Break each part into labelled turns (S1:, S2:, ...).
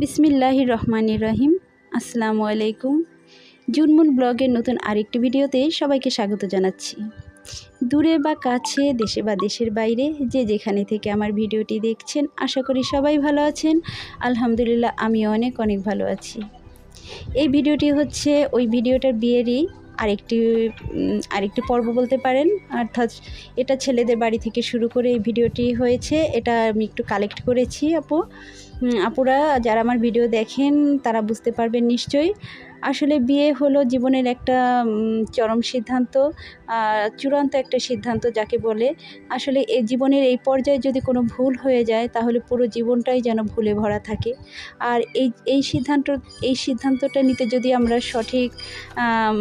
S1: বিসমিল্লাহির রহমানির রহিম। আসসালামু আলাইকুম। জুনমুন ব্লগের নতুন আরেকটি ভিডিওতে সবাইকে স্বাগত জানাচ্ছি। দূরে বা কাছে, দেশে বা দেশের বাইরে, যে যেখানে থেকে আমার ভিডিওটি দেখছেন, আশা করি সবাই ভালো আছেন। আলহামদুলিল্লাহ আমি অনেক অনেক ভালো আছি। এই ভিডিওটি হচ্ছে, ওই ভিডিওটার বিয়েরই আরেকটি আরেকটি পর্ব বলতে পারেন। অর্থাৎ এটা ছেলেদের বাড়ি থেকে শুরু করে এই ভিডিওটি হয়েছে। এটা আমি একটু কালেক্ট করেছি, আপু। আপুরা যারা আমার ভিডিও দেখেন তারা বুঝতে পারবেন নিশ্চয়ই। আসলে বিয়ে হলো জীবনের একটা চরম সিদ্ধান্ত চূড়ান্ত একটা সিদ্ধান্ত যাকে বলে। আসলে এই জীবনের এই পর্যায়ে যদি কোনো ভুল হয়ে যায়, তাহলে পুরো জীবনটাই যেন ভুলে ভরা থাকে। আর এই এই সিদ্ধান্ত, এই সিদ্ধান্তটা নিতে যদি আমরা সঠিক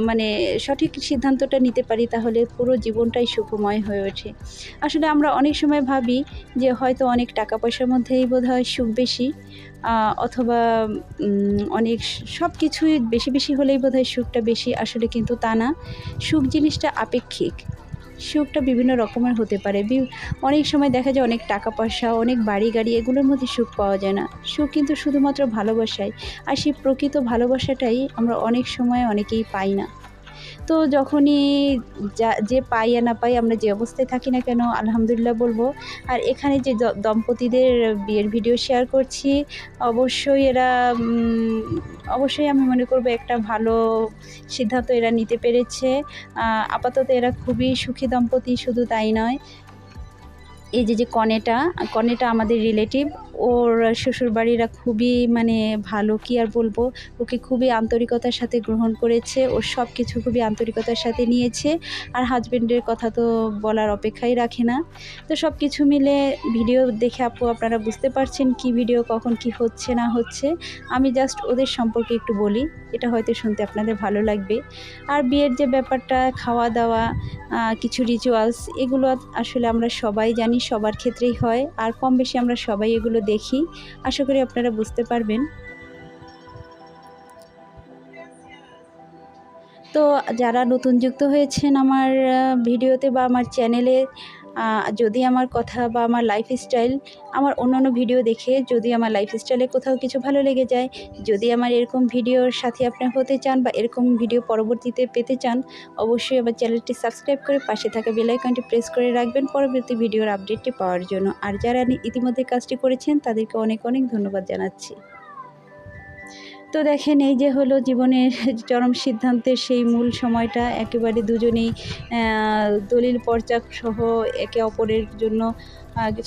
S1: মানে সঠিক সিদ্ধান্তটা নিতে পারি, তাহলে পুরো জীবনটাই সুখময় হয়ে ওঠে। আসলে আমরা অনেক সময় ভাবি যে হয়তো অনেক টাকা পয়সার মধ্যেই বোধ হয় সুখ বেশি। অথবা অনেক সব কিছুই বেশি বেশি হলেই বোধ হয় সুখটা বেশি, আসলে কিন্তু তা না। সুখ জিনিসটা আপেক্ষিক। সুখটা বিভিন্ন রকমের হতে পারে। অনেক সময় দেখা যায় অনেক টাকা পয়সা, অনেক বাড়ি গাড়ি, এগুলোর মধ্যে সুখ পাওয়া যায় না। সুখ কিন্তু শুধুমাত্র ভালোবাসায়। আর সেই প্রকৃত ভালোবাসাটাই আমরা অনেক সময় অনেকেই পাই না। তো যখনই যা, যে পাই আর না পাই আমরা যে অবস্থায় থাকি না কেন, আলহামদুলিল্লাহ বলব। আর এখানে যে দম্পতিদের বিয়ের ভিডিও শেয়ার করছি, অবশ্যই এরা অবশ্যই আমি মনে করব একটা ভালো সিদ্ধান্ত এরা নিতে পেরেছে। আপাতত এরা খুবই সুখী দম্পতি, শুধু তাই নয়। এই যে যে কনেটা কনেটা আমাদের রিলেটিভ ওর শ্বশুরবাড়িরা খুবই মানে ভালো, কি আর বলব? ওকে খুবই আন্তরিকতার সাথে গ্রহণ করেছে ওর সব কিছু খুবই আন্তরিকতার সাথে নিয়েছে, আর হাজবেন্ডের কথা তো বলার অপেক্ষাই রাখে না। তো সব কিছু মিলে ভিডিও দেখে আপু, আপনারা বুঝতে পারছেন কি ভিডিও কখন কি হচ্ছে, না হচ্ছে। আমি জাস্ট ওদের সম্পর্কে একটু বলি, এটা হয়তো শুনতে আপনাদের ভালো লাগবে। আর বিয়ের যে ব্যাপারটা খাওয়া দাওয়া কিছু রিচুয়ালস এগুলো আসলে আমরা সবাই জানি সবার ক্ষেত্রেই হয়, আর কম বেশি আমরা সবাই এগুলো দেখি। আশা করি আপনারা বুঝতে পারবেন। তো যারা নতুন যুক্ত হয়েছেন আমার ভিডিওতে বা আমার চ্যানেলে যদি আমার কথা বা আমার লাইফস্টাইল আমার অন্যান্য ভিডিও দেখে যদি আমার লাইফস্টাইলে কোথাও কিছু ভালো লেগে যায়, যদি আমার এরকম ভিডিওর সাথে আপনার হতে চান বা এরকম ভিডিও পরবর্তীতে পেতে চান, অবশ্যই আমার চ্যানেলটি সাবস্ক্রাইব করে পাশে থাকা বেল আইকনটি প্রেস করে রাখবেন পরবর্তী ভিডিওর আপডেটটি পাওয়ার জন্য। আর যারা ইতিমধ্যে কাজটি করেছেন, তাদেরকে অনেক অনেক ধন্যবাদ জানাচ্ছি। তো দেখেন, এই যে হলো জীবনের চরম সিদ্ধান্তের সেই মূল সময়টা, একেবারে দুজনেই দলিল পর্চাক সহ একে অপরের জন্য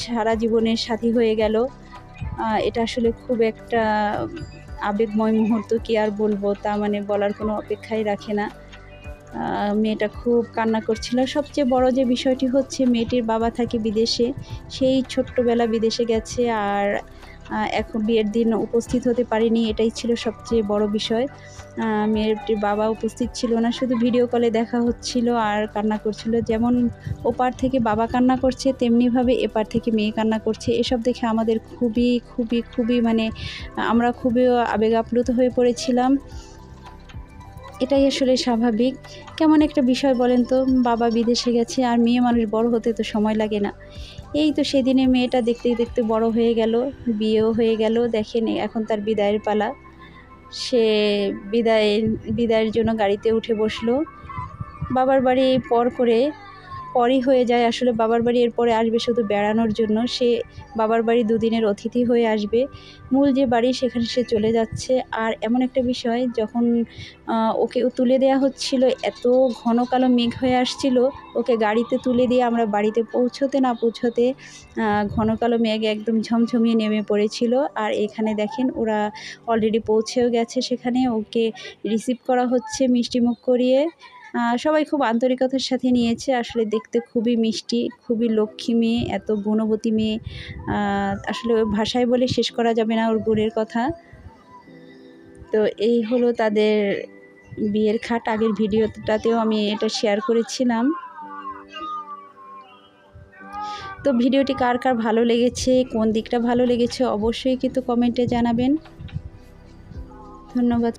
S1: সারা জীবনের সাথী হয়ে গেল। এটা আসলে খুব একটা আবেগময় মুহূর্ত, কি আর বলব, তা মানে বলার কোনো অপেক্ষাই রাখে না। মেয়েটা খুব কান্না করছিল। সবচেয়ে বড় যে বিষয়টি হচ্ছে, মেয়েটির বাবা থাকে বিদেশে, সেই ছোট্টবেলা বিদেশে গেছে আর এখন বিয়ের দিন উপস্থিত হতে পারিনি, এটাই ছিল সবচেয়ে বড় বিষয়। মেয়েটির বাবা উপস্থিত ছিল না, শুধু ভিডিও কলে দেখা হচ্ছিল আর কান্না করছিল। যেমন ওপার থেকে বাবা কান্না করছে, তেমনিভাবে এপার থেকে মেয়ে কান্না করছে। এসব দেখে আমাদের খুবই খুবই খুবই মানে আমরা খুবই আবেগ আপ্লুত হয়ে পড়েছিলাম। এটাই আসলে স্বাভাবিক। কেমন একটা বিষয় বলেন তো, বাবা বিদেশে গেছে আর মেয়ে মানুষ বড় হতে তো সময় লাগে না। এই তো সেদিনে মেয়েটা দেখতে দেখতে বড় হয়ে গেল, বিয়েও হয়ে গেল, দেখেন এখন তার বিদায়ের পালা। সে বিদায়, বিদায়ের জন্য গাড়িতে উঠে বসল। বাবার বাড়ি পর করে পরই হয়ে যায় আসলে বাবার বাড়ি, এরপরে আসবে শুধু বেড়ানোর জন্য। সে বাবার বাড়ি দুদিনের অতিথি হয়ে আসবে। মূল যে বাড়ি, সেখানে সে চলে যাচ্ছে। আর এমন একটা বিষয়, যখন ওকে তুলে দেওয়া হচ্ছিল, এত ঘন কালো মেঘ হয়ে আসছিল, ওকে গাড়িতে তুলে দিয়ে আমরা বাড়িতে পৌঁছতে না পৌঁছতে ঘন কালো মেঘ একদম ঝমঝমিয়ে নেমে পড়েছিল। আর এখানে দেখেন, ওরা অলরেডি পৌঁছেও গেছে সেখানে। ওকে রিসিভ করা হচ্ছে মিষ্টি মুখ করিয়ে। সবাই খুব আন্তরিকতার সাথে নিয়েছে। আসলে দেখতে খুবই মিষ্টি, খুবই লক্ষ্মী মেয়ে, এত গুণবতী মেয়ে। আসলে ভাষায় বলে শেষ করা যাবে না ওর গুণের কথা। তো এই হলো তাদের বিয়ের খাট। আগের ভিডিওটাতেও আমি এটা শেয়ার করেছিলাম। তো ভিডিওটি কার কার ভালো লেগেছে, কোন দিকটা ভালো লেগেছে, অবশ্যই কিন্তু কমেন্টে জানাবেন। ধন্যবাদ।